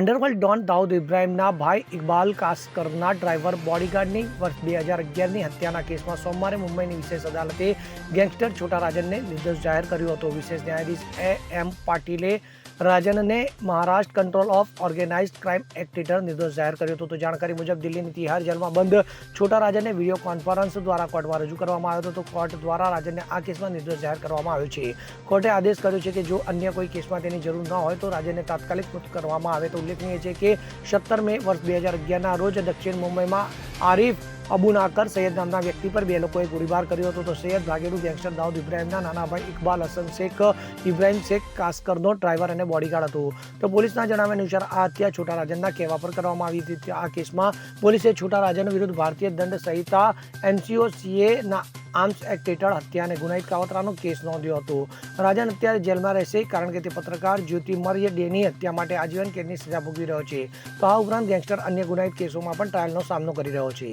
Underworld Don Dawood ઇબ્રાહિમના ભાઈ Iqbal કાસ્કરના driver બોડીગાર્ડની વર્ષ બે હજાર અગિયારની હત્યાના કેસમાં સોમવારે મુંબઈની વિશેષ અદાલતે ગેંગસ્ટર છોટા રાજનને નિર્દોષ જાહેર કર્યો હતો. વિશેષ ન્યાયાધીશ એ એમ પાટીલે રાજનને Maharashtra control of organise crime act હેઠળ નિર્દોષ જાહેર કર્યો હતો. તો જાણકારી મુજબ દિલ્હીની તિહાર જેલમાં બંધ છોટા રાજનને વીડિયો કોન્ફરન્સ દ્વારા કોર્ટમાં રજૂ કરવામાં આવ્યો હતો. કોર્ટ દ્વારા રાજનને આ કેસમાં નિર્દોષ જાહેર કરવામાં આવ્યો છે. કોર્ટે આદેશ કર્યો છે કે જો અન્ય કોઈ કેસમાં તેની જરૂર ન હોય તો રાજ્યને તાત્કાલિક મુક્ત કરવામાં આવે. તો ઉલ્લેખનીય છે કે સત્તર મે વર્ષ બે હજાર અગિયારના રોજ દક્ષિણ મુંબઈમાં આરિફ અબુ નાકર સૈયદ નામના વ્યક્તિ પર બે લોકોએ ગોળીબાર કર્યો હતો. તો સૈયદ ભાગેડુ ગેંગસ્ટર દાઉદ ઇબ્રાહિમના નાના ભાઈ ઇકબાલ હસન શેખ, ઇબ્રાહિમ શેખ કાસ્કરનો ડ્રાઈવર અને બોડીગાર્ડ હતો. તો પોલીસના જણાવ્યા અનુસાર આ હત્યા છોટા રાજનના કહેવા પર કરવામાં આવી હતી. આ કેસમાં પોલીસે છોટા રાજન વિરુદ્ધ ભારતીય દંડ સંહિતા એનસીઓ સીએના આર્મ્સ એક્ટ હેઠળ હત્યા અને ગુનાહિત કાવતરાનો કેસ નોંધ્યો હતો. રાજન અત્યારે જેલમાં રહેશે કારણ કે તે પત્રકાર જ્યોતિમર્ય ડેની હત્યા માટે આજીવન કેદની સજા ભોગવી રહ્યો છે. તો આ ઉપરાંત ગેંગસ્ટર અન્ય ગુનાહિત કેસોમાં પણ ટ્રાયલનો સામનો કરી રહ્યો છે.